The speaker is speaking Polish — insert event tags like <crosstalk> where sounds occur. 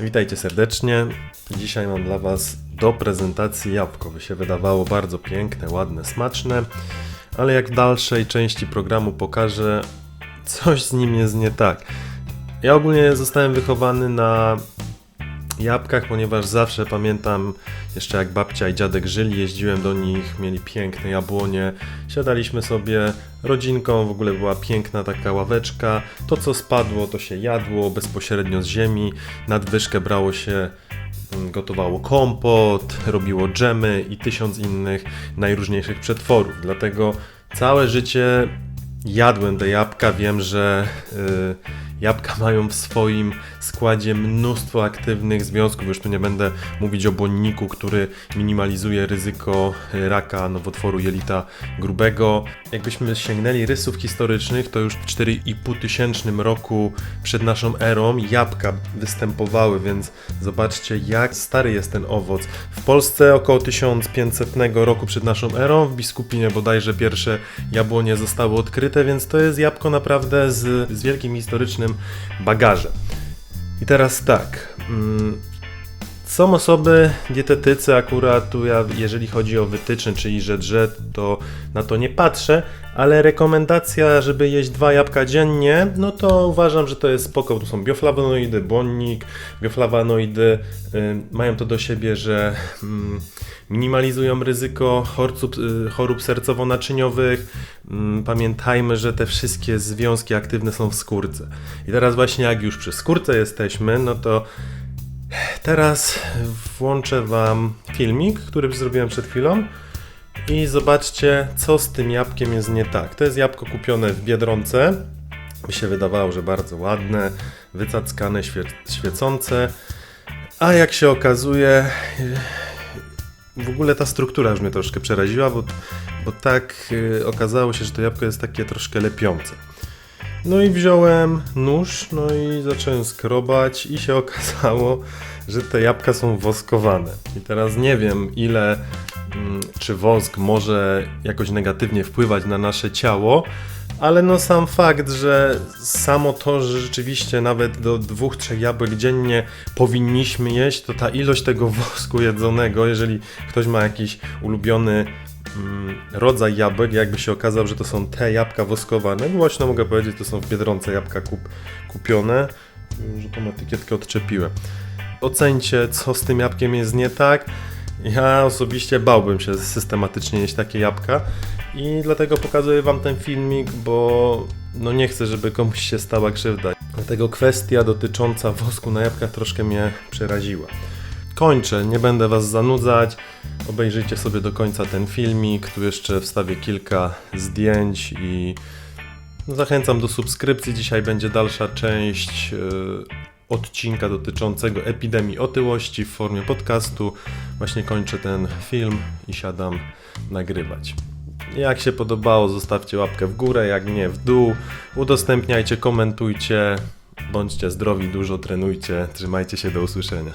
Witajcie serdecznie. Dzisiaj mam dla Was do prezentacji jabłko. By się wydawało bardzo piękne, ładne, smaczne, ale jak w dalszej części programu pokażę, coś z nim jest nie tak. Ja ogólnie zostałem wychowany na jabłkach, ponieważ zawsze pamiętam jeszcze jak babcia i dziadek żyli, jeździłem do nich, mieli piękne jabłonie, siadaliśmy sobie rodzinką, w ogóle była piękna taka ławeczka, to co spadło to się jadło bezpośrednio z ziemi, nadwyżkę brało się mm, gotowało kompot, robiło dżemy i tysiąc innych najróżniejszych przetworów. Dlatego całe życie jadłem te jabłka. Wiem, że y, jabłka <laughs> mają w swoim składzie mnóstwo aktywnych związków. Już tu nie będę mówić o błonniku, który minimalizuje ryzyko y, raka nowotworu jelita grubego. Jakbyśmy sięgnęli rysów historycznych, to już w 4,5 tysięcznym roku przed naszą erą jabłka występowały, więc zobaczcie jak stary jest ten owoc. W Polsce około 1500 roku przed naszą erą, w Biskupinie bodajże pierwsze jabłonie zostały odkryte, więc to jest jabłko naprawdę z, z wielkim historycznym bagażem. I teraz tak. Mm, są osoby, dietetycy akurat, tu ja, jeżeli chodzi o wytyczne, czyli że drze, to na to nie patrzę, ale rekomendacja, żeby jeść dwa jabłka dziennie, no to uważam, że to jest spoko. Tu są bioflawonoidy, błonnik, bioflawonoidy y, mają to do siebie, że mm, minimalizują ryzyko chorób, y, chorób sercowo-naczyniowych. Mm, pamiętajmy, że te wszystkie związki aktywne są w skórce. I teraz właśnie jak już przy skórce jesteśmy, no to Teraz włączę Wam filmik, który zrobiłem przed chwilą i zobaczcie, co z tym jabłkiem jest nie tak. To jest jabłko kupione w Biedronce. Mi się wydawało, że bardzo ładne, wycackane, świe świecące. A jak się okazuje, w ogóle ta struktura już mnie troszkę przeraziła, bo, bo tak y, okazało się, że to jabłko jest takie troszkę lepiące. No i wziąłem nóż, no i zacząłem skrobać i się <laughs> okazało, że te jabłka są woskowane. I teraz nie wiem ile, mm, czy wosk może jakoś negatywnie wpływać na nasze ciało, ale no sam fakt, że samo to, że rzeczywiście nawet do dwóch, trzech jabłek dziennie powinniśmy jeść, to ta ilość tego <laughs> wosku jedzonego, jeżeli ktoś ma jakiś ulubiony rodzaj jabłek, jakby się okazał, że to są te jabłka woskowane, głośno mogę powiedzieć, to są w Biedronce jabłka kup, kupione, że tą etykietkę odczepiłem. Ocencie, co z tym jabłkiem jest nie tak. Ja osobiście bałbym się systematycznie jeść takie jabłka i dlatego pokazuję Wam ten filmik, bo no nie chcę, żeby komuś się stała krzywda. Dlatego kwestia dotycząca wosku na jabłkach troszkę mnie przeraziła. Kończę, nie będę Was zanudzać. Obejrzyjcie sobie do końca ten filmik. Tu jeszcze wstawię kilka zdjęć i zachęcam do subskrypcji. Dzisiaj będzie dalsza część yy, odcinka dotyczącego epidemii otyłości w formie podcastu. Właśnie kończę ten film i siadam nagrywać. Jak się podobało, zostawcie łapkę w górę, jak nie w dół. Udostępniajcie, komentujcie. Bądźcie zdrowi, dużo trenujcie. Trzymajcie się, do usłyszenia.